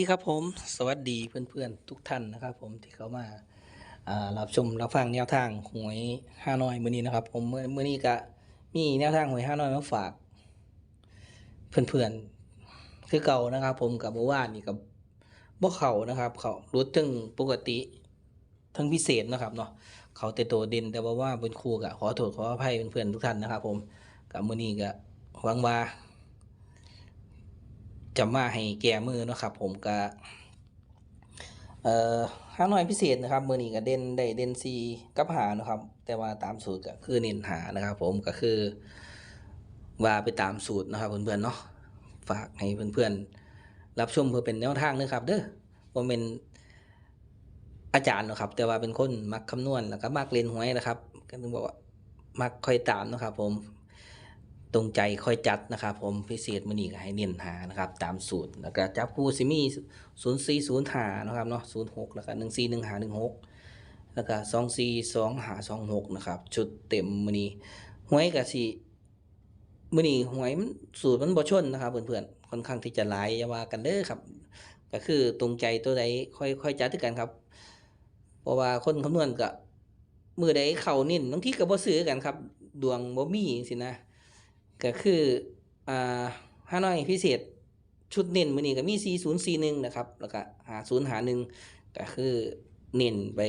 วัสดีครับผม สวัสดีเพื่อนๆทุกท่านนะครับ ผมที่เขามาารับชมรับฟังแนวทางหวยห้าน้อยมื้อนี้นะครับ ผมมื้อมื้อนี้ก็มีแนวทางหวยห้าน้อยมาฝาก เพื่อนๆคือเก่านะครับ ผมกับเมื่อวานนี่กับบ่เขานะครับ เขารู้ถึงปกติทั้งพิเศษนะครับเนาะเขาแต่ตัวเด่นแต่ว่าว่าเป็นครูก็ขอโทษขออภัยเพื่อนๆทุกท่านนะครับ ผมกับมื้อนี้ก็หวังว่า จะมาให้แก้มือนะครับ ผมก็เอ่อห้าหน้อยพิเศษนะครับ มือนี้ก็เด่นได้เด่นซีกับหานะครับ แต่ว่าตามสูตรก็คือเน้นหานะครับ ผมก็คือว่าไปตามสูตรนะครับ เพื่อนๆเนาะฝากให้เพื่อนๆรับชมเพื่อเป็นแนวทางนะครับ เด้อผมเป็นอาจารย์นะครับ แต่ว่าเป็นคนมักคำนวณแล้วก็มักเล่นหวยนะครับก็ถึงบอกว่ามักคอยตามนะครับ ผม ตรงใจค่อยจัดนะครับ ผมพิเศษมือนี้ก็ให้เน้นหานะครับ ตามสูตรแล้วก็จับคู่ซิมีศูนย์สี่ศูนย์หานะครับเนาะศูนย์หกแล้วก็หนึ่งสี่หนึ่งหาหนึ่งหกแล้วก็สองสี่สองหาสองหกนะครับ ชุดเต็มมือนี้หวยกับสี่มือนี้หวยมันสูตรมันบ่ชนนะครับ เพื่อนๆค่อนข้างที่จะหลายอย่าว่ากันเด้อครับ ก็คือตรงใจตัวใดค่อยค่อยจัดด้วยกันครับ เพราะว่าคนคำนวณก็มือใดเข่านิ่นบางทีก็บ่ซื้อกันครับ ดวงบ่มีสินะ ก็คืออ่าห้าน้อยพิเศษชุดเน้นมือนี้ก็มี 4041 นะครับ แล้วก็หา0หา1ก็คือเน้นไป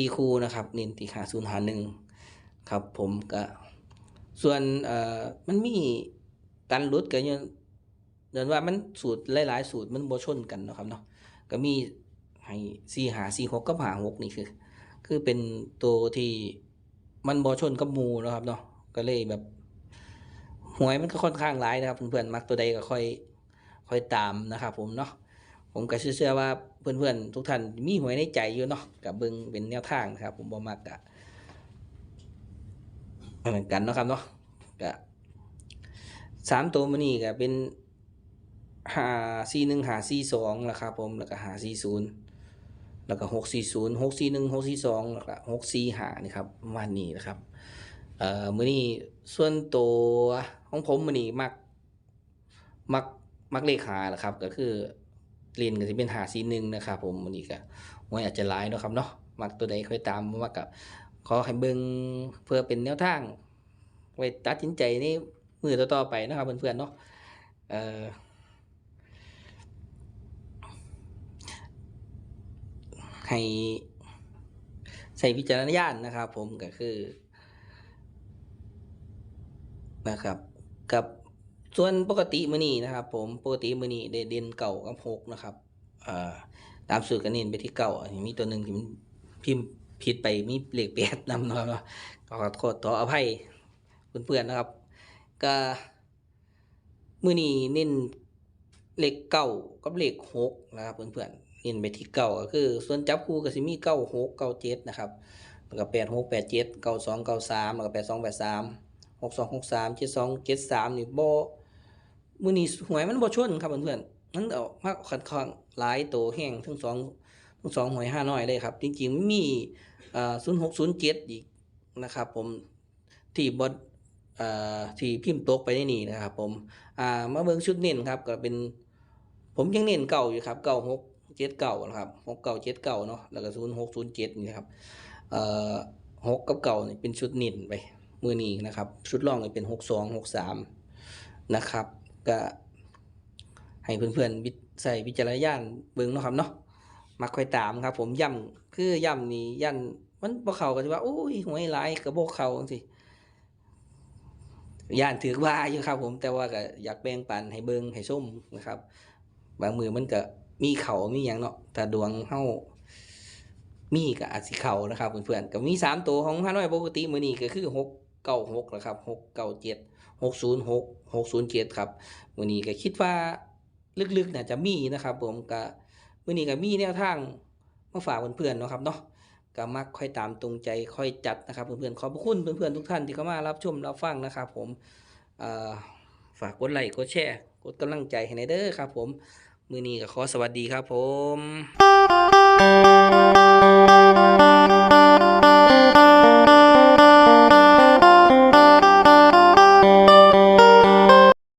4คูนะครับ เน้นที่หา0หา1ครับผมก็ส่วนเอ่อมันมีการลดก็ยังเดินว่ามันสูตรหลาย ๆ สูตรมันบ่ชนกันนะครับเนาะก็มีให้4หา4 6กับหา6นี่คือ คือเป็นตัวที่ มันบอชนกับมูนะครับเนาะก็เลยแบบหวยมันก็ค่อนข้างหลายนะครับเพื่อนๆมักตัวใดก็ค่อยค่อยตามนะครับผมเนาะผมก็เชื่อว่าเพื่อนๆทุกท่านมีหวยในใจอยู่เนาะกับเบิงเป็นแนวทางนะครับ ผมบ่มักกะเหมือนกันนะครับเนาะก็สามตัวมันนี่ก็เป็นหาสี่หนึ่งหาสี่สองนะครับผมแล้วก็หาสี่ศูนย์ แล้วก็หกสี่ศูนย์หกสี่หนึ่งหกสี่สองแล้วก็หกสี่ห้านี่ครับประมาณนี้นะครับเอ่อมื้อนี้ส่วนตัวของผมมื้อนี้มักมักมักเลขหาแหละครับ ก็คือเรียนก็สิเป็นหาสี่หนึ่งนะครับ ผมมื้อนี้ก็หวยอาจจะหลายเนาะครับเนาะมักตัวใดค่อยตามมักก็ขอให้เบิ่งเพื่อเป็นแนวทาง ไว้ตัดสินใจในมือต่อๆไปนะครับเพื่อนๆเนาะเอ่อ ให้ใส่วิจารณญาณนะครับ ผมก็คือนะครับ กับส่วนปกติมือนี้นะครับ ผมปกติมือนี้เด่นเก่ากับหกนะครับตามสูตรก็เน้นไปที่เก่าอันนี้มีตัวหนึ่งที่มันพิมพ์ผิดไปมีเหลขแปดนำเนาะก็ขอโทษขออภัยเพื่อนๆนะครับ ก็มือนี้เน้นเหลขเก้ากับเหลขหกนะครับเพื่อนๆ เน้นไปที่เก้าก็คือ ส่วนจับคู่ก็สิมีเก้าหกเก้าเจ็ดนะครับแล้วก็แปดหกแปดเจ็ดเก้าสองเก้าสามแล้วก็แปดสองแปดสามหกสองหกสามเจ็ดสองเจ็ดสามนี่โบมือนี้หวยมันบ่ชนครับเพื่อนๆมันเอามากค่อนข้างหลายโตวแห้งทั้งสองทั้งสองหวยห้าน้อยเลยครับ จริงๆมันมีอ่าศูนย์หกศูนย์เจ็ดอีกนะครับผมที่บดอ่าที่พิมพ์ตกไปในนี่นะครับผมอ่ามาเบิ่งชุดเน้นครับก็เป็นผมยังเน้นเก่าอยู่ครับเก่าหก เจ็ดเก่านะครับหกเก่าเจ็ดเก่าเนาะแล้วก็ศูนย์หกศูนย์เจ็ดนี่ครับเอ่อหกกับเก่านี่เป็นชุดน้นไปมือนี้นะครับ ชุดรองนี่เป็นหกสองหกสามนะครับก็ให้เพื่อนๆใส่วิจารณญาณเบิ่งเนาะครับเนาะมาค่อยตามครับ ผมย่ำคือย่ำนี่ยันมันบ่เข้าก็สิว่าโอ้ยหวยหลายกระโบกเข้าจังซี่ย่านถือว่าอยู่ครับ ผมแต่ว่าก็อยากแบ่งปันให้เบิ่งให้ส้มนะครับ บางมือมันก็ มีเขามีอย่างเนาะแต่ดวงเฮามีก็อาจสิเขานะครับเพื่อนๆก็มีสามตัวของฮานอยปกติมือนี้ก็คือหกเก้าหกนะครับหกเก้าเจ็ดหกศูนย์หกหกศูนย์เจ็ดครับมือนี้ก็คิดว่าลึกๆน่าจะมีนะครับผมก็มือนี้ก็มีแนวทางมาฝากเพื่อนๆเนาะครับเนาะก็มักค่อยตามตรงใจค่อยจัดนะครับเพื่อนๆขอบคุณเพื่อนๆทุกท่านที่เข้ามารับชมรับฟังนะครับ ผมฝากกดไลค์กดแชร์กดกำลังใจให้ในเด้อครับ ผม มือนี้ก็ขอสวัสดีครับผม